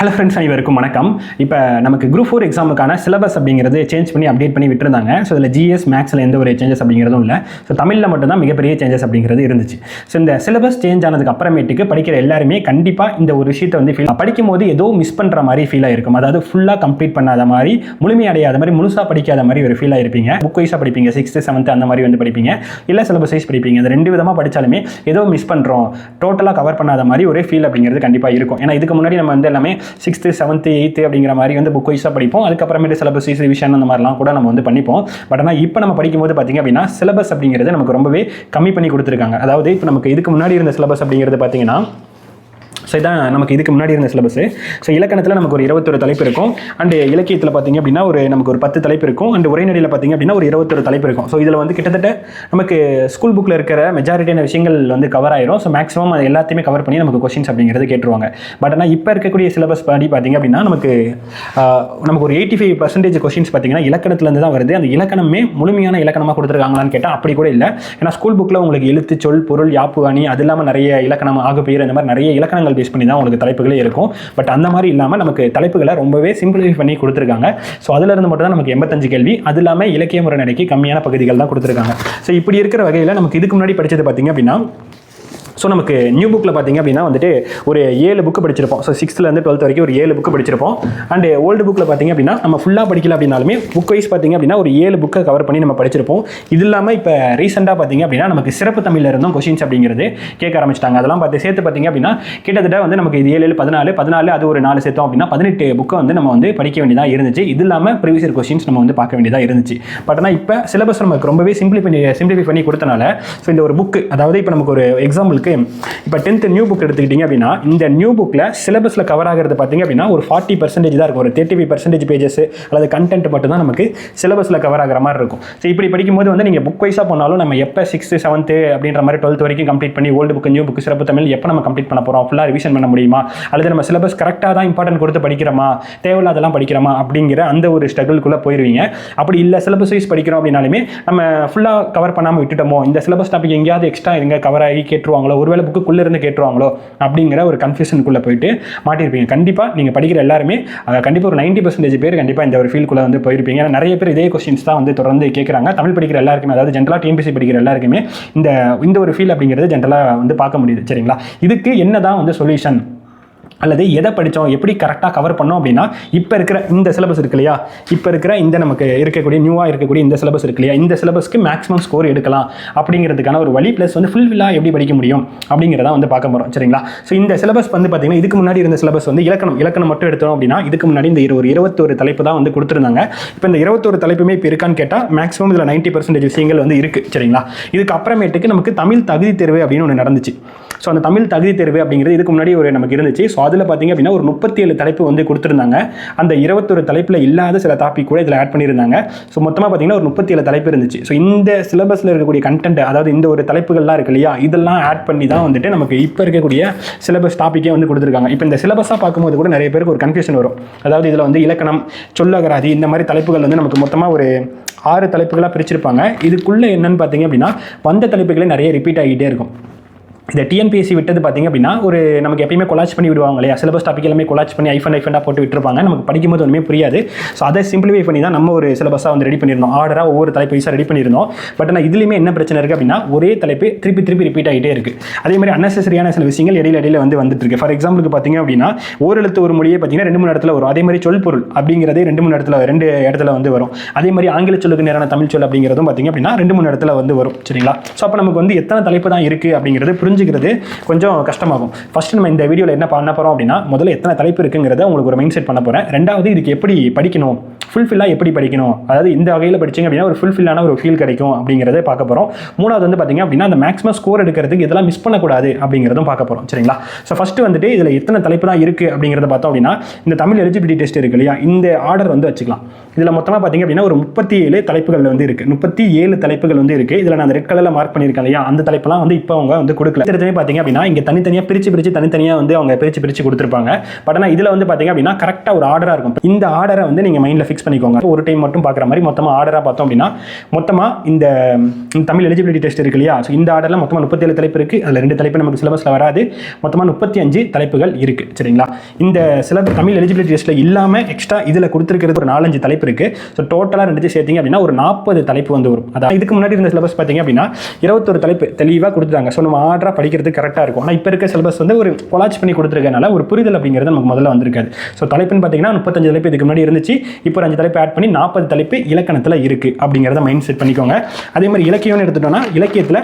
Hello friends அனைவருக்கும் வணக்கம். இப்போ நமக்கு குரூப் ஃபோர் எக்ஸாமுக்கான சிலபஸ் அப்படிங்கிறது சேஞ்ச் பண்ணி அப்டேட் பண்ணி விட்டுருந்தாங்க. ஸோ இதில் ஜிஎஸ் மேக்ஸில் எந்த ஒரு சேஞ்சஸ் அப்படிங்கிறதும் இல்லை. ஸோ தமிழில் மட்டும்தான் மிகப்பெரிய சேஞ்சஸ் அப்படிங்கிறது இருந்துச்சு. ஸோ இந்த சிலபஸ் சேஞ்ச் ஆனதுக்கு அப்புறமேட்டுக்கு படிக்கிற எல்லாருமே கண்டிப்பாக இந்த ஒரு விஷயத்தை வந்து ஃபீல் படிக்கும் போது ஏதோ மிஸ் பண்ணுற மாதிரி ஃபீலாக இருக்கும் அதாவது ஃபுல்லாக கம்ப்ளீட் பண்ணாத மாதிரி முழுமையடையாத மாதிரி முழுசாக படிக்காத மாதிரி ஒரு ஃபீலாக இருப்பீங்க புக் வைஸாக படிப்பீங்க சிக்ஸ்த்து செவன்த்து அந்த மாதிரி வந்து படிப்பீங்க. இல்லை சிலபஸ் வைஸ் படிப்பீங்க. அந்த ரெண்டு விதமாக படித்தாலுமே ஏதோ மிஸ் பண்ணுறோம் டோட்டலாக கவர் பண்ணாத மாதிரி ஒரே ஃபீல் அப்படிங்கிறது கண்டிப்பாக இருக்கும். ஏன்னா இதுக்கு முன்னாடி நம்ம வந்து எல்லாமே சிக்ஸ்த்து செவன்த்து எயித்து அப்படிங்கிற மாதிரி வந்து புக் வைஸாக படிப்போம். அதுக்கப்புறமேட்டு சிலபஸ் வைஸ் ரிவிஷன் அந்த மாதிரிலாம் கூட நம்ம வந்து பண்ணிப்போம். பட் ஆனால் இப்போ நம்ம படிக்கும்போது பார்த்திங்க அப்படின்னா சிலபஸ் அப்படிங்கிறது நமக்கு ரொம்பவே கம்மி பண்ணி கொடுத்துருக்காங்க. அதாவது இப்போ நமக்கு இதுக்கு முன்னாடி இருந்த சிலபஸ் அப்படிங்கிறது பார்த்தீங்கன்னா ஸோ இதான் நமக்கு இதுக்கு முன்னாடி இருந்த சிலபஸ் ஸோ இலக்கணத்தில் நமக்கு ஒரு இருபத்தொரு தலைப்பு இருக்கும். அண்டு இலக்கியத்தில் பார்த்தீங்க அப்படின்னா ஒரு நமக்கு ஒரு பத்து தலைப்பு இருக்கும். அண்டு உரைநடையில் பார்த்தீங்க அப்படின்னா ஒரு இருபத்தொரு தலைப்பு இருக்கும். ஸோ இதில் வந்து கிட்டத்தட்ட நமக்கு ஸ்கூல் புக்கில் இருக்கிற மெஜாரிட்டியான விஷயங்கள் வந்து கவர் ஆயிரும். ஸோ மேக்ஸிமம் அது எல்லாத்தையுமே கவர் பண்ணி நமக்கு கொஸ்டின்ஸ் அப்படிங்கிறது கேட்டுருவாங்க. பட் ஆனால் இப்போ இருக்கக்கூடிய சிலபஸ் படி பார்த்தீங்க அப்படின்னா நமக்கு நமக்கு ஒரு எயிட்டி ஃபைவ் பர்சன்டேஜ் கொஸ்டின்ஸ் பார்த்தீங்கன்னா இலக்கணத்துலேருந்து தான் வருது. அந்த இலக்கணமே முழுமையான இலக்கணமாக கொடுத்துருக்காங்களான்னு கேட்டால் அப்படி கூட இல்லை. ஏன்னா ஸ்கூல் புக்கில் உங்களுக்கு எழுத்து சொல் பொருள் யாப்பு அணி அது இல்லாமல் நிறைய இலக்கணம் ஆகுபெயர் இந்த மாதிரி நிறைய இலக்கணங்கள் பேஸ் பண்ணி தான் உங்களுக்கு தலைப்புகளே இருக்கும். பட் அந்த மாதிரி இல்லாமல் நமக்கு தலைப்புகளை ரொம்பவே சிம்பிளிஃபை பண்ணி கொடுத்துருக்காங்க. ஸோ அதுல இருந்து மட்டும் தான் நமக்கு எண்பத்தஞ்சு கேள்வி. அது இல்லாமல் இலக்கிய முறை நடைக்கு கம்மியான பகுதிகள் தான் கொடுத்துருக்காங்க. ஸோ இப்படி இருக்கிற வகையில் நமக்கு இதுக்கு முன்னாடி படித்தது பார்த்தீங்க அப்படின்னா ஸோ நமக்கு நியூ புக்கில் பார்த்தீங்க அப்படின்னா வந்துட்டு ஒரு ஏழு புக்கு படிச்சிருப்போம். ஸோ சிக்ஸ்த்லேருந்து டுவெல்த் வரைக்கும் ஒரு ஏழு புக்கு படிச்சிருப்போம். அண்ட் ஓல்டு புக்கில் பார்த்தீங்க அப்படின்னா நம்ம ஃபுல்லாக படிக்கல அப்படின்னாலுமே புக் வைஸ் பார்த்தீங்க அப்படின்னா ஒரு ஏழு புக்கை கவர் பண்ணி நம்ம படிச்சிருப்போம். இது இல்லாமல் இப்போ ரீசெண்டாக பார்த்தீங்க அப்படின்னா நமக்கு சிறப்பு தமிழில் இருந்தும் கொஷின்ஸ் அப்படிங்கிறது கேட்க ஆரம்பிச்சிட்டாங்க. அதெல்லாம் பார்த்து சேர்த்து பார்த்தீங்க அப்படின்னா கிட்டத்தட்ட வந்து நமக்கு இது ஏழு ஏழு பதினாலு பதினாலு அது ஒரு நாலு சேர்த்தோம் அப்படின்னா பதினெட்டு புக்கை வந்து நம்ம வந்து படிக்க வேண்டியதாக இருந்துச்சு. இது இல்லாமல் ப்ரீவியஸ் கொஷின்ஸ் நம்ம வந்து பார்க்க வேண்டியதாக இருந்துச்சு. பட் ஆனால் இப்போ சிலபஸ் நமக்கு ரொம்பவே சிம்பிளி பண்ணி சிம்பிளிஃபை பண்ணி கொடுத்தனால ஸோ இந்த ஒரு புக்கு அதாவது இப்போ நமக்கு ஒரு எக்ஸாம்பிளுக்கு இப்போ டென்த் நியூ புக் எடுத்துக்கிட்டிங்க அப்படின்னா இந்த நியூ புக்கில் சிலபஸில் கவர் ஆகிறது பார்த்தீங்க அப்படின்னா ஒரு ஃபார்ட்டி பர்சன்டேஜ் தான் இருக்கும். ஒரு தேர்ட்டி ஃபைவ் பர்சன்டேஜ் பேஜஸ் அல்லது கண்டென்ட் மட்டும் தான் நமக்கு சிலபஸில் கவர் ஆகிற மாதிரி இருக்கும். ஸோ இப்படி படிக்கும்போது வந்து நீங்கள் புக் வைஸாக போனாலும் நம்ம எப்போ சிக்ஸ்த்து செவன்த்து அப்படின்ற மாதிரி டுவெல்த் வரைக்கும் கம்ப்ளீட் பண்ணி ஓல்டு புக் நியூ புக் சிறப்பு தமிழ் எப்போ நம்ம கம்ப்ளீட் பண்ண போகிறோம் ஃபுல்லாக ரிவிஷன் பண்ண முடியுமா? அல்லது நம்ம சிலபஸ் கரெக்டாக தான் இம்பார்ட்டன்ட் கொடுத்து படிக்கிறோமா? தேவையில்லாதெல்லாம் படிக்கிறோமா? அப்படிங்கிற அந்த ஒரு ஸ்ட்ரகிள்குள்ளே போயிருவீங்க. அப்படி இல்லை சிலபஸ் வைஸ் படிக்கிறோம் அப்படின்னாலுமே நம்ம ஃபுல்லாக கவர் பண்ணாமல் விட்டுட்டோமோ? இந்த சிலபஸ் டாபிக் எங்கேயாவது எக்ஸ்ட்ரா எங்கே கவர் ஆகி கேட்டுருவாங்களோ? ஒருவேளை புக்குள்ளே இருந்து கேட்டுருவாங்களோ அப்படிங்கிற ஒரு கன்ஃபியூஷனுக்குள்ளே போயிட்டு மாட்டிருப்பீங்க கண்டிப்பாக நீங்கள் படிக்கிற எல்லாருமே கண்டிப்பாக ஒரு நைன்ட்டி பர்சன்டேஜ் பேர் கண்டிப்பாக இந்த ஒரு ஃபீல்டுக்குள்ளே வந்து போயிருப்பீங்க. ஏன்னா நிறைய பேர் இதே கொஸ்டின்ஸ் தான் வந்து தொடர்ந்து கேட்குறாங்க. தமிழ் படிக்கிற எல்லாருக்குமே அதாவது ஜென்ரலாக டிஎம்பிசி படிக்கிற எல்லாருக்குமே இந்த இந்த ஒரு ஃபீல் அப்படிங்கிறது ஜென்ரலாக வந்து பார்க்க முடியுது. சரிங்களா? இதுக்கு என்ன தான் வந்து சொல்யூஷன் அல்லது எதை படித்தோம் எப்படி கரெக்டாக கவர் பண்ணோம் அப்படின்னா இப்போ இருக்கிற இந்த சிலபஸ் இருக்கு இல்லையா? இப்போ இருக்கிற இந்த நமக்கு இருக்கக்கூடிய நியூவாக இருக்கக்கூடிய இந்த சிலபஸ் இருக்கு இல்லையா? இந்த சிலபஸ்க்கு மேக்ஸிமம் ஸ்கோர் எடுக்கலாம். அப்படிங்கிறதுக்கான ஒரு வழி ப்ளஸ் வந்து ஃபுல்ஃபில்லாக எப்படி படிக்க முடியும்? அப்படிங்கிறத வந்து பார்க்க போகிறோம் சரிங்களா? ஸோ இந்த சிலபஸ் வந்து பார்த்தீங்கன்னா இதுக்கு முன்னாடி இருந்த சிலபஸ் வந்து இலக்கணம். இலக்கணம் மட்டும் எடுத்தோம் அப்படின்னா இதுக்கு முன்னாடி இந்த இரு- ஒரு இருபத்தொரு தலைப்பு தான் வந்து கொடுத்துருந்தாங்க. இப்போ இந்த இருபத்தொரு தலைப்புமே இப்போ இருக்கான்னு கேட்டால் மேக்ஸிமம் இதில் நைன்ட்டி பர்சன்டேஜ் விஷயங்கள் வந்து இருக்குது சரிங்களா? இதுக்கு அப்புறமேட்டுக்கு நமக்கு தமிழ் தகுதி தேர்வு அப்படின்னு ஒன்று நடந்துச்சு. ஸோ அந்த தமிழ் தகுதி தேர்வு அப்படிங்கிறது இதுக்கு முன்னாடி ஒரு நமக்கு இருந்துச்சு. ஸோ அதில் பார்த்தீங்க அப்படின்னா ஒரு முப்பத்தி ஏழு தலைப்பு வந்து கொடுத்துருந்தாங்க. அந்த இருபத்தொரு தலைப்பில் இல்லாத சில டாபிக் கூட இதில் ஆட் பண்ணியிருந்தாங்க. ஸோ மொத்தமாக பார்த்தீங்கன்னா ஒரு முப்பத்தி ஏழு தலைப்பு இருந்துச்சு. ஸோ இந்த சிலபஸில் இருக்கக்கூடிய கண்டென்ட் அதாவது இந்த ஒரு தலைப்புகள்லாம் இருக்கு இல்லையா இதெல்லாம் ஆட் பண்ணி தான் வந்துட்டு நமக்கு இப்போ இருக்கக்கூடிய சிலபஸ் டாப்பிக்கே வந்து கொடுத்துருக்காங்க. இப்போ இந்த சிலபஸாக பார்க்கும்போது கூட நிறைய பேருக்கு ஒரு கன்ஃபியூஷன் வரும். அதாவது இதில் வந்து இலக்கணம் சொல்லகராதி இந்த மாதிரி தலைப்புகள் வந்து நமக்கு மொத்தமாக ஒரு ஆறு தலைப்புகளாக பிரிச்சிருப்பாங்க. இதுக்குள்ளே என்னன்னு பார்த்தீங்க அப்படின்னா வந்த தலைப்புகளே நிறைய ரிப்பீட் ஆகிட்டே இருக்கும். இந்த டிஎன்பிஎஸ்சி விட்டது பார்த்தீங்க அப்படின்னா ஒரு நமக்கு எப்பயுமே கொலாச் பண்ணி விடுவாங்க இல்லையா? சிலபஸ் டாபிக் எல்லாமே கொலாச் பண்ணி ஐஃபன் ஐஃபண்டாக போட்டு விட்டுருப்பாங்க. நமக்கு படிக்கும்போது ஒன்றுமே புரியாது. ஸோ அதை சிம்பிளிஃபை பண்ணி தான் நம்ம ஒரு சிலபஸாக வந்து ரெடி பண்ணியிருந்தோம். ஆர்டராக ஒவ்வொரு தலைப்பு வைஸாக ரெடி பண்ணியிருந்தோம். பட் ஆனால் இதுலேயுமே என்ன பிரச்சனை இருக்குது அப்படின்னா ஒரே தலைப்பு திருப்பி திருப்பி ரிப்பீட் ஆகிட்டே இருக்குது அதே மாதிரி அன்னெசரியான சில விஷயங்கள் இடையில இடையில வந்து வந்துட்டு இருக்கு. ஃபார் எக்ஸாம்பிளுக்கு பார்த்தீங்க அப்படின்னா ஒரு எழுத்து ஒரு மொழியே பார்த்தீங்கன்னா ரெண்டு மூணு இடத்துல வரும். அதே மாதிரி சொல் பொருள் அப்படிங்கிறதே ரெண்டு மூணு இடத்துல ரெண்டு இடத்துல வந்து வரும். அதே மாதிரி ஆங்கில சொல்லுக்கு நேரான தமிழ் சொல் அப்படிங்கிறதும் பார்த்தீங்க அப்படின்னா ரெண்டு மூணு இடத்துல வந்து வரும். சரிங்களா? ஸோ அப்போ நமக்கு வந்து எத்தனை தலைப்பு தான் இருக்குது அப்படிங்கிறது புரிஞ்சுக்கிறது கொஞ்சம் கஷ்டமாகும். ஃபர்ஸ்ட் நம்ம இந்த வீடியோவில் என்ன பண்ண போகிறோம் அப்படின்னா முதல்ல எத்தனை தலைப்பு இருக்குங்கிறத உங்களுக்கு ஒரு மைண்ட் செட் பண்ண போகிறேன் ரெண்டாவது இதுக்கு எப்படி படிக்கணும்? ஃபுல்ஃபில்லாக எப்படி படிக்கணும்? அதாவது இந்த வகையில் படிச்சீங்க அப்படின்னா ஒரு ஃபுல்ஃபில்லான ஒரு ஃபீல் கிடைக்கும் அப்படிங்கிறத பார்க்க போகிறோம் மூணாவது வந்து பார்த்தீங்க அப்படின்னா அந்த மேக்ஸிமம் ஸ்கோர் எடுக்கிறதுக்கு இதெல்லாம் மிஸ் பண்ணக்கூடாது அப்படிங்கிறதும் பார்க்க போகிறோம் சரிங்களா? ஸோ ஃபஸ்ட்டு வந்துட்டு இதில் எத்தனை தலைப்பு தான் இருக்குது அப்படிங்கிறத பார்த்தோம் அப்படின்னா இந்த தமிழ் எலிஜிபிலிட்டி டெஸ்ட் இருக்கு இல்லையா? இந்த ஆர்டர் வந்து வச்சுக்கலாம். இதில் மொத்தமாக பார்த்தீங்க அப்படின்னா ஒரு முப்பத்தி ஏழு தலைப்புகள் வந்து இருக்குது முப்பத்தி ஏழு தலைப்புகள் வந்து இருக்குது இதில் நான் அந்த ரெட் கலரில் மார்க் பண்ணியிருக்கேன் இல்லையா? அந்த தலைப்பெல்லாம் வந்து இப்போ அவங்க வந்து கொடுக்கல. அடுத்தடுத்துமே பார்த்தீங்க அப்படின்னா இங்கே தனித்தனியாக பிரித்து பிரித்து தனித்தனியாக வந்து அவங்க பிரித்து பிரித்து கொடுத்துருப்பாங்க. பட் ஆனால் இதில் வந்து பார்த்தீங்க அப்படின்னா கரெக்டாக ஒரு ஆர்டராக இருக்கும். இந்த ஆர்டரை வந்து நீங்கள் மைண்டில் ஃபிக்ஸ் பண்ணிக்கோங்க. ஒரு டைம் மட்டும் பார்க்குற மாதிரி மொத்தமாக ஆர்டராக பார்த்தோம் அப்படின்னா மொத்தமாக இந்த தமிழ் எலிஜிபிலிட்டி டெஸ்ட் இருக்கு இல்லையா? ஸோ இந்த ஆர்டரில் மொத்தமாக முப்பத்தேழு தலைப்பு இருக்குது அதில் ரெண்டு தலைப்பு நமக்கு சிலபஸில் வராது. மொத்தமாக முப்பத்தி அஞ்சு தலைப்புகள் இருக்குது சரிங்களா? இந்த சிலபஸ் தமிழ் எலிஜிபிலிட்டி டெஸ்ட்டில் இல்லாமல் எக்ஸ்ட்ரா இதில் கொடுத்துருக்கிறது ஒரு நாலஞ்சு தலைப்பு இருக்குது ஸோ டோட்டலாக ரெண்டு சேர்த்திங்க அப்படின்னா ஒரு நாற்பது தலைப்பு வந்து வரும். அதாவது இதுக்கு முன்னாடி இருந்த சிலபஸ் பார்த்தீங்க அப்படின்னா இருபத்தொரு தலைப்பு தெளிவாக கொடுத்துட்டாங்க. ஸோ நம்ம ஆர்டராக படிக்கிறதுக்கு கரெக்டாக இருக்கும். ஆனால் இப்போ இருக்க சிலபஸ் வந்து ஒரு கொலாச் பண்ணி கொடுத்துருக்கனால ஒரு புரிதல் அப்படிங்கிறது நமக்கு முதல்ல வந்திருக்காது. ஸோ தலைப்புன்னு பார்த்தீங்கன்னா முப்பத்தஞ்சு தலைப்பு இதுக்கு முன்னாடி இருந்துச்சு. இப்போ ஒரு அஞ்சு தலைப்பு ஆட் பண்ணி நாற்பது தலைப்பு இலக்கணத்தில் இருக்குது அப்படிங்கிறத மைண்ட் செட் பண்ணிக்கோங்க. அதே மாதிரி இலக்கியம்னு எடுத்துட்டோம்னா இலக்கியத்தில்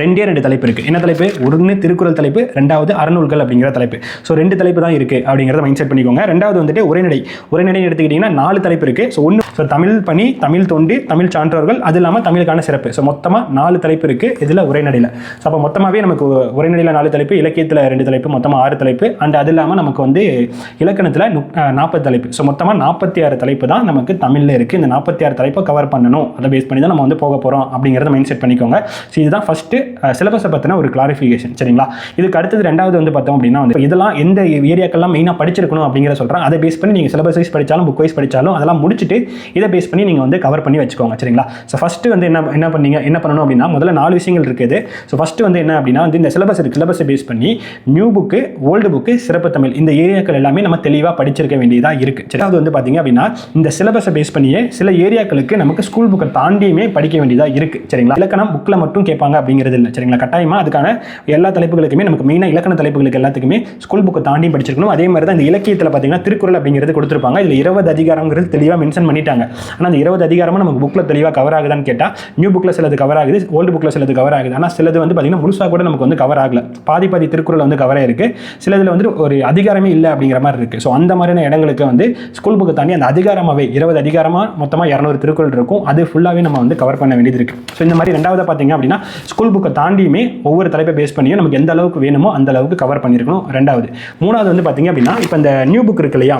ரெண்டே ரெண்டு தலைப்பு இருக்குது என்ன தலைப்பு? ஒன்று திருக்குறள் தலைப்பு ரெண்டாவது அறநூல்கள் அப்படிங்கிற தலைப்பு. ஸோ ரெண்டு தலைப்பு தான் இருக்குது அப்படிங்கிறத மைண்ட் செட் பண்ணிக்கோங்க. ரெண்டாவது வந்துட்டு உரைநடை. உரைநடைன்னு எடுத்துக்கிட்டிங்கன்னா நாலு தலைப்பு இருக்குது ஸோ ஒன்று ஸோ தமிழ் பணி தமிழ் தோண்டி தமிழ் சான்றோர்கள் அது இல்லாமல் தமிழுக்கான சிறப்பு. ஸோ மொத்தமாக நாலு தலைப்பு இருக்குது இதில் உரைநடையில் ஸோ அப்போ மொத்தமாகவே நமக்கு உரைநடையில் நாலு தலைப்பு இலக்கியத்தில் ரெண்டு தலைப்பு மொத்தமாக ஆறு தலைப்பு. அண்ட் அது இல்லாமல் நமக்கு வந்து இலக்கணத்தில் நாற்பது தலைப்பு. ஸோ மொத்தமாக நாற்பத்தி ஆறு தலைப்பு தான் நமக்கு தமிழில் இருக்குது இந்த நாற்பத்தி ஆறு தலைப்பை கவர் பண்ணணும். அதை பேஸ் பண்ணி தான் நம்ம வந்து போக போகிறோம் அப்படிங்கிறத மைண்ட் செட் பண்ணிக்கோங்க. ஸோ இதுதான் ஃபஸ்ட்டு சிலபஸை பற்றின ஒரு கிளாரிஃபிகேஷன் சரிங்களா? இதுக்கு அடுத்தது ரெண்டாவது வந்து பார்த்தோம் அப்படின்னா வந்து இதெல்லாம் எந்த ஏரியாக்கெல்லாம் மெயினாக படிச்சிருக்கணும் அப்படிங்கிற சொல்கிறேன் அதை பேஸ் பண்ணி நீங்கள் சிலபஸ் வைஸ் படித்தாலும் புக் வைஸ் படித்தாலும் அதெல்லாம் முடிச்சுட்டு இதை பேஸ் பண்ணி நீங்கள் வந்து கவர் பண்ணி வச்சுக்கோங்க சரிங்களா? ஸோ ஃபஸ்ட்டு வந்து என்ன என்ன பண்ணீங்க என்ன பண்ணணும் அப்படின்னா முதல்ல நாலு விஷயங்கள் இருக்குது. ஸோ ஃபஸ்ட்டு வந்து என்ன அப்படின்னா வந்து இந்த சிலபஸ் இருக்குது சிலபஸை பேஸ் பண்ணி நியூ புக்கு ஓல்டு புக்கு சிறப்பு தமிழ் இந்த ஏரியாக்கள் எல்லாமே நம்ம தெளிவாக படிச்சிருக்க வேண்டியதாக இருக்குது சரி அது வந்து பார்த்தீங்க அப்படின்னா இந்த சிலபஸை பேஸ் பண்ணியே சில ஏரியாக்களுக்கு நமக்கு ஸ்கூல் புக்கை தாண்டியுமே படிக்க வேண்டியதாக இருக்குது சரிங்களா? இலக்கணம் புக்கில் மட்டும் கேட்பாங்க அப்படிங்கிறது இல்லை சரிங்களா? கட்டாயமாக அதுக்கான எல்லா தலைப்புகளுக்குமே நமக்கு மெயினாக இலக்கண தலைப்புகளுக்கு எல்லாத்துக்குமே ஸ்கூல் புக்கை தாண்டி படிச்சிருக்கணும். அதே மாதிரி தான் இந்த இலக்கியத்தில் பார்த்தீங்கன்னா திருக்குறள் அப்படிங்கிறது கொடுத்துருப்பாங்க. இதில் இருபது அதிகாரங்கிறது தெளிவாக மென்ஷன் பண்ணிட்டாங்க. ஆனால் அந்த இருபது அதிகாரமும் நமக்கு புக்கில் தெளிவாக கவர் ஆகுதான்னு கேட்டால் நியூ புக்கில் சிலது கவர் ஆகுது ஓல்டு புக்கில் சிலது கவர் ஆகுது. ஆனால் சிலது வந்து பார்த்தீங்கன்னா முழுசாக கூட நமக்கு வந்து கவர் ஆகல. பாதி பாதி திருக்குறள் வந்து கவர் இருக்குது சிலதில் வந்து ஒரு அதிகாரமே இல்லை அப்படிங்கிற மாதிரி இருக்குது ஸோ அந்த மாதிரியான இடங்களுக்கு வந்து ஸ்கூல் புக்கை தாண்டி அந்த அதிகாரமாகவே இருபது அதிகாரமாக மொத்தமாக இரநூறு திருக்குறள் இருக்கும். அது ஃபுல்லாகவே நம்ம வந்து கவர் பண்ண வேண்டியது இருக்குது ஸோ இந்த மாதிரி ரெண்டாவது பார்த்தீங்க அப்படின்னா ஸ்கூல் புக்கை தாண்டியுமே ஒவ்வொரு தலைப்பை பேஸ் பண்ணியும் நமக்கு எந்த அளவுக்கு வேணுமோ அந்த அளவுக்கு கவர் பண்ணியிருக்கணும். ரெண்டாவது. மூணாவது வந்து பார்த்தீங்க அப்படின்னா இப்போ இந்த நியூ புக் இருக்கு இல்லையா?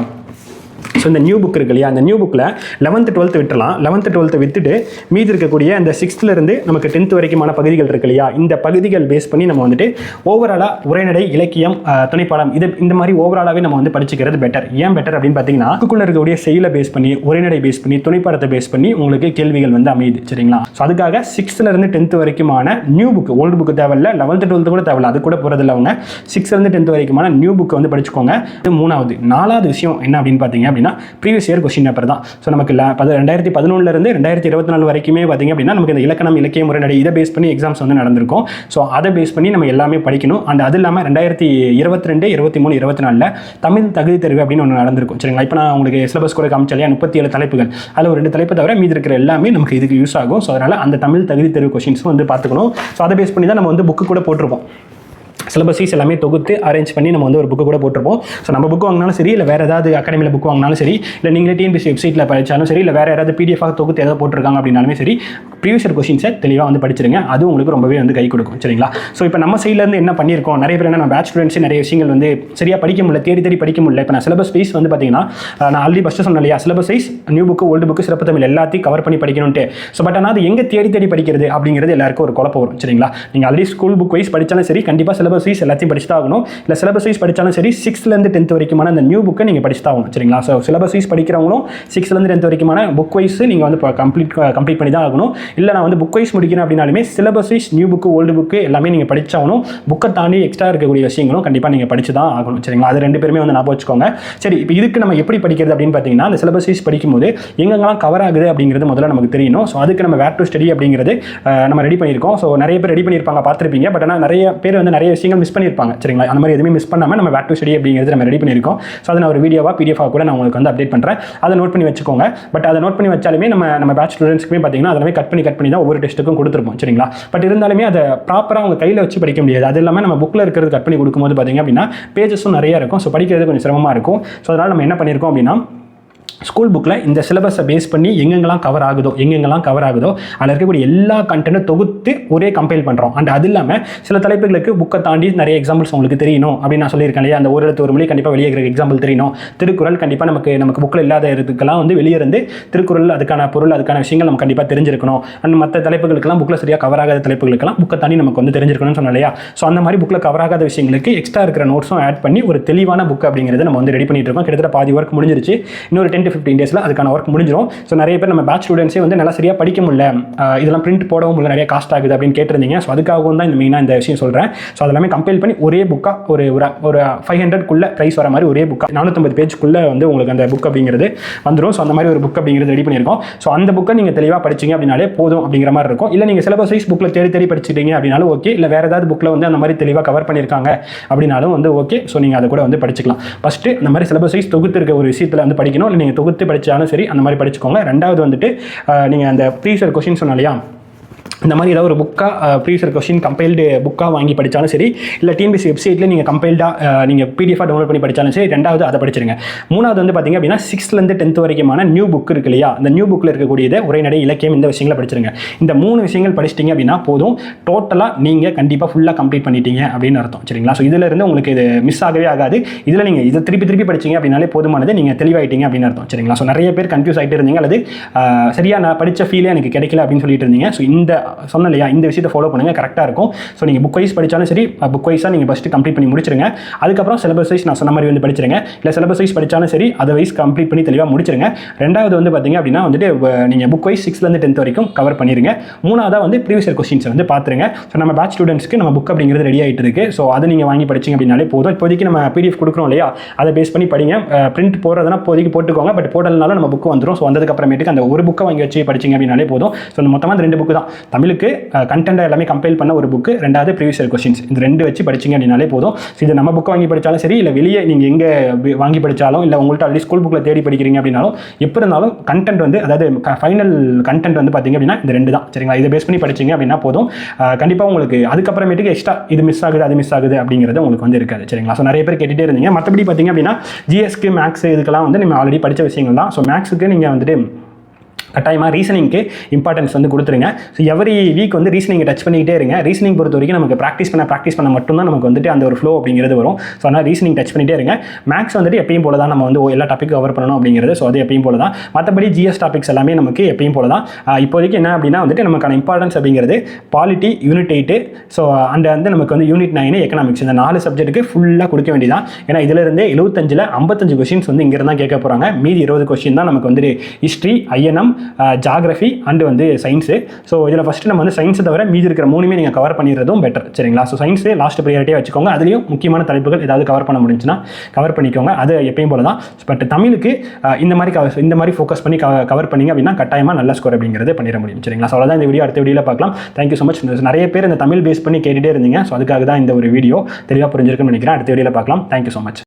ஸோ இந்த நியூ புக் இருக்கு இல்லையா? அந்த நியூ புக்கில் லெவன்த்து டுவெல்த்து விட்டுலாம் லெவன்த்து டுவெல்த்து விட்டுட்டு மீதி இருக்கக்கூடிய அந்த சிக்ஸ்த்துலேருந்து நமக்கு டென்த் வரைக்குமான பகுதிகள் இருக்கு இல்லையா? இந்த பகுதிகள் பேஸ் பண்ணி நம்ம வந்துட்டு ஓவராலாக உரைநடை இலக்கியம் துணைப்பாடம் இது இந்த மாதிரி ஓவராலாகவே நம்ம வந்து படிச்சுக்கிறது பெட்டர் ஏன் பெட்டர் அப்படின்னு பார்த்தீங்கன்னா புக்குள்ளே இருக்கக்கூடிய செயலை பேஸ் பண்ணி உரைநடை பேஸ் பண்ணி துணைப்பாடத்தை பேஸ் பண்ணி உங்களுக்கு கேள்விகள் வந்து அமையுது. சரிங்களா? ஸோ அதுக்காக சிக்ஸ்த்துலேருந்து டென்த் வரைக்குமான நியூ புக் ஓல்டு புக்கு தேவையில்ல லெவன்த்து டுவெல்த்து கூட தேவையில்ல. அது கூட போகிறதில்ல அவங்க. சிக்ஸ்த்துலேருந்து டென்த் வரைக்குமான நியூ புக்கை வந்து படிச்சுக்கோங்க. இது மூணாவது. நாலாவது விஷயம் என்ன அப்படின்னு பார்த்தீங்க அப்படின்னா ப்ரீவியஸ் இயர் கொஸ்டின் பேப்பர் தான். ஸோ நமக்கு ரெண்டாயிரத்தி பதினொன்றுலேருந்து ரெண்டாயிரத்தி இருபத்தி நாலு வரைக்குமே பார்த்தீங்க அப்படின்னா நமக்கு இந்த இலக்கணம் இலக்கிய முறைநடை இதை பேஸ் பண்ணி எக்ஸாம்ஸ் வந்து நடந்திருக்கும். ஸோ அதை பேஸ் பண்ணி நம்ம எல்லாமே படிக்கணும். அண்ட் அது இல்லாமல் ரெண்டாயிரத்தி இருபத்தி ரெண்டு இருபத்தி மூணு இருபத்தி நாலில் தமிழ் தகுதி தேர்வு அப்படின்னு ஒன்று நடந்திருக்கும். சரிங்களா? இப்போ நான் உங்களுக்கு சிலபஸ் கூட காமிச்சா முப்பத்தி ஏழு தலைப்புகள். அதில் ஒரு ரெண்டு தலைப்பு தவிர மீதி இருக்கிற எல்லாமே நமக்கு இதுக்கு யூஸ் ஆகும். ஸோ அதனால் அந்த தமிழ் தகுதி தேர்வு கொஷின்ஸும் வந்து பார்த்துக்கணும். ஸோ அதை பேஸ் பண்ணி தான் நம்ம வந்து புக்கு கூட போட்டிருப்போம். சிலபஸீஸ் எல்லாமே தொகுத்து அரேஞ்ச் பண்ணி நம்ம வந்து ஒரு புக்கு கூட போட்டிருப்போம். ஸோ நம்ம புக் வாங்கினாலும் சரி இல்லை வேறு ஏதாவது அகாடமியில் புக் வாங்கினாலும் சரி இல்லை நீங்களே டிஎன்பிசி வெப்சைட்டில் படித்தாலும் சரி இல்லை வேறு யாராவது பிடிஎஃபாக தொகுத்து ஏதாவது போட்டிருக்காங்க அப்படின்னாலுமே சரி ப்ரீவியஸ் இயர் கொஷின்ஸை தெளிவாக வந்து படிச்சிருங்க. அது உங்களுக்கு ரொம்பவே வந்து கை கொடுக்கும். சரிங்களா? ஸோ இப்போ நம்ம சைட்லேருந்து என்ன பண்ணியிருக்கோம்? நிறைய பேர் என்ன பேட்ச் ஸ்டூடெண்ட்ஸ் நிறைய விஷயங்கள் வந்து சரியாக படிக்க முடியல தேடி தேடி படிக்க முடியல. இப்போ நான் சிலபஸ் வைஸ் வந்து பார்த்தீங்கன்னா நான் ஆல்ரெடி ஃபஸ்ட்டு சொன்னேன் இல்லையா? Syllabus wise new book old book சிறப்பு தமிழ் எல்லாத்தையும் கவர் பண்ணி படிக்கணும்ட்டு. ஸோ பட் ஆனால் அது எங்கே தேடி தேடி படிக்கிறது அப்படிங்கிறது எல்லாருக்கும் ஒரு குழப்பம் வரும். சரிங்களா? நீங்கள் ஆல்ரெடி ஸ்கூல் புக் வைஸ் படித்தாலும் சரி கண்டிப்பாக சிலபஸ் வைஸ் எல்லாத்தையும் படிச்சு தான் ஆகணும் இல்லை சிலபஸ் வைஸ் படித்தாலும் சரி சிக்ஸ்த்லேருந்து டென்த் வரைக்குமான அந்த நியூ புக்கை நீங்கள் படிச்சு தான் ஆகணும் சரிங்களா ஸோ சிலபஸ் வைஸ் படிக்கிறவங்களும் சிக்ஸ்த்லேருந்து டென்த் வரைக்குமான புக் வைஸ் நீங்கள் வந்து கம்ப்ளீட் கம்ப்ளீட் பண்ணி தான் ஆகணும் இல்லை நான் வந்து புக் வைஸ் முடிக்கிறேன் அப்படின்னாலுமே syllabus wise new book old book எல்லாமே நீங்கள் படித்தாகணும் புக்கை தாண்டி எக்ஸ்ட்ரா இருக்கக்கூடிய விஷயங்களும் கண்டிப்பாக நீங்கள் படிச்சு தான் ஆகணும் சரிங்களா? அது ரெண்டு பேருமே வந்து நான் வச்சுக்கோங்க. சரி இப்போ இதுக்கு நம்ம எப்படி படிக்கிறது அப்படின்னு பார்த்தீங்கன்னா அந்த சிலபஸ் வைஸ் படிக்கும்போது எங்கெங்கெல்லாம் கவர் ஆகுது அப்படிங்கிறது முதல்ல நமக்கு தெரியணும். ஸோ அதுக்கு நம்ம வேர் டு ஸ்டடி அப்படிங்கிறது நம்ம ரெடி பண்ணியிருக்கோம். ஸோ நிறைய பேர் ரெடி பண்ணியிருப்பாங்க பார்த்துருப்பீங்க. பட் ஆனால் நிறைய பேர் வந்து நிறைய விஷயங்கள் மிஸ் பண்ணியிருப்பாங்க. சரிங்களா? அந்த மாதிரி எதுவுமே மிஸ் பண்ணாமல் நம்ம வேட் டு ஸ்டடி அப்படிங்கிறது நம்ம ரெடி பண்ணியிருக்கோம். ஸோ அதை நான் ஒரு வீடியோவாக பிடிஎஃபாக கூட நான் உங்களுக்கு வந்து அப்டேட் பண்ணுறேன் அதை நோட் பண்ணி வச்சுக்கோங்க. பட் அதை நோட் பண்ணி வச்சாலுமே நம்ம நம்ம பேட்ச் ஸ்டூடெண்ட்ஸ்க்குமே பார்த்தீங்கன்னா அதெல்லாமே கட் பண்ணி கட் பண்ணி தான் ஒவ்வொரு டெஸ்ட்டுக்கும் கொடுத்துருப்போம். சரிங்களா? பட் இருந்தாலுமே அதை ப்ராப்பராக அவங்க கையில் வச்சு படிக்க முடியாது. அது இல்லாமல் நம்ம புக்கில் இருக்கிறது கட் பண்ணி கொடுக்கும்போது பார்த்தீங்க அப்படின்னா பேஜஸும் நிறைய இருக்கும். ஸோ படிக்கிறது கொஞ்சம் சிரமமாக இருக்கும். ஸோ அதனால் நம்ம என்ன பண்ணியிருக்கோம் அப்படின்னா ஸ்கூல் புக்கில் இந்த சிலபஸை பேஸ் பண்ணி எங்கெங்கெல்லாம் கவர் ஆகுதோ எங்கெங்கெல்லாம் கவர் ஆகுதோ அதில் இருக்கக்கூடிய எல்லா கண்டென்ட்டும் தொகுத்து ஒரே கம்பைல் பண்ணுறோம் அண்ட் அது இல்லாமல் சில தலைப்புகளுக்கு புக்கை தாண்டி நிறைய எக்ஸாம்பிள்ஸ் உங்களுக்கு தெரியணும் அப்படின்னு நான் சொல்லியிருக்கேன் இல்லையா? அந்த ஒரு எழுத்து ஒரு மொழி கண்டிப்பாக வெளியே இருக்கிற எக்ஸாம்பிள் தெரியணும். திருக்குறள் கண்டிப்பாக நமக்கு நமக்கு புக்கில் இல்லாத இதுக்கெல்லாம் வந்து வெளியே இருந்து திருக்குறள் அதுக்கான பொருள் அதுக்கான விஷயங்கள் நம்ம கண்டிப்பாக தெரிஞ்சிருக்கணும். அண்ட் மற்ற தலைப்புகளுக்கெல்லாம் புக்கில் சரியாக கவர் ஆகாத தலைப்புகளுக்கெல்லாம் புக்கை தாண்டி நமக்கு வந்து தெரிஞ்சிருக்கணும்னு சொன்னோம் இல்லையா? ஸோ அந்த மாதிரி புக்கில் கவர் ஆகாத விஷயங்களுக்கு எக்ஸ்ட்ரா இருக்கிற நோட்ஸும் ஆட் பண்ணி ஒரு தெளிவான புக் அப்படிங்கிறது நம்ம வந்து ரெடி பண்ணிட்டு இருக்கோம். கிட்டத்தட்ட பாதி ஒர்க் முடிஞ்சிருச்சு. இன்னொரு டென் டு ஃபிஃப்டின் டேஸில் அதுக்கான ஒர்க் முடிஞ்சிடும் ஸோ நிறைய பேர் நம்ம பேட்ச் ஸ்டூடெண்ட்ஸே வந்து நல்லா சரியாக படிக்க முடியல. இதெல்லாம் பிரிண்ட் போடவும் முடியல. நிறைய காஸ்ட் ஆகுது அப்படின்னு கேட்டிருந்தீங்க. ஸோ அதுக்காகவும் தான் இந்த மெயினாக இந்த விஷயம் சொல்கிறேன் ஸோ அதெல்லாமே கம்பேர் பண்ணி ஒரே புக்காக ஒரு ஒரு ஃபைவ் ஹண்ட்ரட்குள்ளே ப்ரைஸ் வர மாதிரி ஒரே புக்காக நானூற்றம்பது பேஜ்க்குள்ளே வந்து உங்களுக்கு அந்த புக் அப்படிங்கிறது வந்துடும் ஸோ அந்த மாதிரி ஒரு புக் அப்படிங்கிறது ரெடி பண்ணியிருக்கோம். ஸோ அந்த புக்கை நீங்கள் தெளிவாக படிச்சீங்க அப்படின்னாலே போதும் அப்படிங்கிற மாதிரி இருக்கும். இல்லை நீங்கள் சிலபஸ் வைஸ் புக்கில் தேடி தேடி படிச்சிட்டீங்க அப்படின்னாலும் ஓகே இல்லை வேறு ஏதாவது புக்கில் வந்து அந்த மாதிரி தெளிவாக கவர் பண்ணியிருக்காங்க அப்படின்னாலும் வந்து ஓகே ஸோ நீங்கள் அதை கூட வந்து படிச்சுக்கலாம். ஃபஸ்ட்டு அந்த மாதிரி சிலபஸ் வைஸ் தொகுத்து இருக்க ஒரு விஷயத்தில் வந்து படிக்கணும். இல்லை நீங்கள் தொகுத்து படிச்சாலும் சரி அந்த மாதிரி படிச்சுக்கோங்க. ரெண்டாவது வந்துட்டு நீங்கள் அந்த ப்ரீசர் கொஷின் சொன்னாலையா இந்த மாதிரி ஏதாவது ஒரு புக்காக ப்ரீவியர் கொஷின் கம்பைல்டு புக்காக வாங்கி படித்தாலும் சரி இல்லை டிஎன்பிசி வெப்சைட்டில் நீங்கள் கம்பைல்டாக நீங்கள் பிடிஎஃபாக டவுன்லோட் பண்ணி படித்தாலும் சரி ரெண்டாவது அதை படிச்சிருங்க. மூணாவது வந்து பார்த்தீங்க அப்படின்னா சிக்ஸ்த்லேருந்து டென்த் வரைக்குமான நியூ புக் இருக்கு இல்லையா? அந்த நியூ புக்கில் இருக்கக்கூடியது உரைநடை இலக்கியம் இந்த விஷயங்களை படிச்சிருங்க. இந்த மூணு விஷயங்கள் படிச்சிட்டிங்க அப்படின்னா போதும். டோட்டலாக நீங்கள் கண்டிப்பாக ஃபுல்லாக கம்ப்ளீட் பண்ணிட்டீங்க அப்படின்னு அர்த்தம் சரிங்களா? ஸோ இதில் இருந்து உங்களுக்கு இது மிஸ் ஆகவே ஆகாது. இதில் நீங்கள் இதை திருப்பி திருப்பி படிச்சீங்க அப்படின்னாலே போதுமானது. நீங்கள் தெளிவாயிட்டீங்க அப்படின்னு அர்த்தம் சரிங்களா? ஸோ நிறைய பேர் கன்ஃபியூஸ் ஆகிட்டு இருந்தீங்க. அல்லது சரியாக நான் படித்த ஃபீலே எனக்கு கிடைக்கல அப்படின்னு சொல்லிட்டு இருந்தீங்க. ஸோ இந்த சொன்ன இல்லையா இந்த விஷயத்தை ஃபாலோ பண்ணுங்கள் கரெக்டாக இருக்கும். ஸோ நீங்கள் புக் வைஸ் படித்தாலும் சரி புக் வைஸாக நீங்கள் ஃபஸ்ட்டு கம்ப்ளீட் பண்ணி முடிச்சிருங்க. அதுக்கப்புறம் சிலபஸ் வைஸ் நான் சொன்ன மாதிரி வந்து படிச்சிருங்க. இல்லை சிலபஸ் வைஸ் படித்தாலும் சரி அதை வைஸ் கம்ப்ளீட் பண்ணி தெளிவாக முடிச்சிருங்க. ரெண்டாவது வந்து பார்த்தீங்க அப்படின்னா வந்துட்டு நீங்கள் புக் வைஸ் சிக்ஸ்லேருந்து டென்த் வரைக்கும் கவர் பண்ணிடுங்க மூணாவதாக வந்து ப்ரீவியர் கொஸ்டின்ஸ் வந்து பார்த்துருங்க ஸோ நம்ம பேட்ச் ஸ்டூடெண்ட்ஸ்க்கு நம்ம புக் அப்படிங்கிறது ரெடி ஆகிட்டு இருக்கு. ஸோ அதை நீங்கள் வாங்கி படிச்சிங்க அப்படின்னாலே போதும். இப்போதைக்கு நம்ம பிடிஎஃப் கொடுக்குறோம் இல்லையா அதை பேஸ் பண்ணி படிங்க. பிரிண்ட் போடுறதுனா இப்போதைக்கு போட்டுக்கோங்க. பட் போடலனாலும் நம்ம புக் வந்துடும் ஸோ வந்ததுக்கு அப்புறமேட்டுக்கு அந்த ஒரு புக்கை வாங்கி வச்சு படிச்சிங்க அப்படின்னாலே போதும். ஸோ மொத்தமாக இந்த ரெண்டு புக்கு தான். தமிழ் தமிழுக்கு கண்டென்ட் எல்லாமே கம்பைல் பண்ண ஒரு புக்கு ரெண்டாவது ப்ரீவியஸ் கொஸ்டின்ஸ் இந்த ரெண்டு வச்சு படிச்சிங்க அப்படின்னாலே போதும். ஸோ இது நம்ம புக்கை வாங்கி படித்தாலும் சரி இல்லை வெளியே நீங்கள் எங்கே வாங்கி படித்தாலும் இல்லை உங்கள்கிட்ட ஆல்ரெடி ஸ்கூல் புக்கில் தேடி படிக்கிறீங்க அப்படின்னாலும் எப்போ இருந்தாலும் கண்டென்ட் வந்து அதாவது ஃபைனல் கண்டென்ட் வந்து பார்த்தீங்க அப்படின்னா இந்த ரெண்டு தான். சரிங்களா? இதை பேஸ் பண்ணி படிச்சிங்க அப்படின்னா போதும். கண்டிப்பாக உங்களுக்கு அதுக்கப்புறமேட்டுக்கு எக்ஸ்ட்ரா இது மிஸ் ஆகுது அது மிஸ் ஆகுது அப்படிங்கிறது உங்களுக்கு வந்து இருக்காது. சரிங்களா? ஸோ நிறைய பேர் கேட்டுகிட்டே இருந்தீங்க. மற்றபடி பார்த்தீங்க அப்படின்னா ஜிஎஸ்க்கு மேக்ஸ் இதுக்கெல்லாம் வந்து நம்ம ஆல்ரெடி படித்த விஷயங்கள் தான். ஸோ மேக்ஸுக்கு நீங்கள் வந்துட்டு கட்டாயமாக ரீசனிங்க்கு இம்பார்ட்டன்ஸ் வந்து கொடுத்துருங்க. ஸோ எவரி வீக் வந்து ரீசனிங்கை டச் பண்ணிக்கிட்டே இருங்க. ரீசனிங் பொறுத்த வரைக்கும் நமக்கு ப்ராக்டிஸ் பண்ண ப்ராக்டிஸ் பண்ண மட்டும்தான் நமக்கு வந்துட்டு அந்த ஒரு ஃப்ளோ அப்படிங்கிறது வரும். ஸோ அதனால் ரீசனிங் டச் பண்ணிகிட்டே இருங்க. மேக்ஸ் வந்துட்டு எப்பயும் போல தான் நம்ம வந்து எல்லா டாபிக் கவர் பண்ணணும் அப்படிங்கிறது. ஸோ அது எப்பயும் போல தான் மற்றபடி ஜிஎஸ் டாபிக்ஸ் எல்லாமே நமக்கு எப்பயும் போல தான் இப்போதைக்கு என்ன அப்படின்னா வந்துட்டு நமக்கான இம்பார்ட்டன்ஸ் அப்படிங்கிறது பாலிட்டி யூனிட் எயிட்டு ஸோ அந்த வந்து நமக்கு வந்து யூனிட் நைனு எக்கனாமிக்ஸ் இந்த நாலு சப்ஜெக்ட்டுக்கு ஃபுல்லாக கொடுக்க வேண்டியதான் ஏன்னா இதிலிருந்து எழுபத்தஞ்சில் ஐம்பத்தஞ்சு கொஷின்ஸ் வந்து இங்கே தான் கேட்க போகிறாங்க மீதி இருபது கொஸ்டின் தான் நமக்கு வந்துட்டு ஹிஸ்ட்ரி ஐஎன்எம் ஜாகிரஃபி அண்டு வந்து சயின்ஸு ஸோ இதில் ஃபஸ்ட்டு நம்ம வந்து சயின்ஸை தவிர மீதி இருக்கிற மூணுமே நீங்கள் கவர் பண்ணிடுறதும் பெட்டர் சரிங்களா? ஸோ சயின்ஸு லாஸ்ட் ப்ரியாரிட்டியாக வச்சுக்கோங்க. அதுலேயும் முக்கியமான தலைப்புகள் ஏதாவது கவர் பண்ண முடிஞ்சுன்னா கவர் பண்ணிக்கோங்க. அது எப்பயும் போல தான் பட் தமிழுக்கு இந்த மாதிரி கவர் இந்த மாதிரி ஃபோக்கஸ் பண்ணி கவர் பண்ணிங்க அப்படின்னா கட்டாயமாக நல்ல ஸ்கோர் அப்படிங்கிறது பண்ணிட முடியும் சரிங்களா? ஸோ அவ்வளோதான் இந்த வீடியோ அடுத்த வீடியோவில் பார்க்கலாம். தேங்க்யூ ஸோ மச் நிறைய பேர் இந்த தமிழ் பேஸ் பண்ணி கேட்டுகிட்டே இருந்தீங்க. ஸோ அதுக்காக தான் இந்த ஒரு வீடியோ தெளிவாக புரிஞ்சிருக்குன்னு நினைக்கிறேன். அடுத்த வீடியோவில் பார்க்கலாம். Thank you so much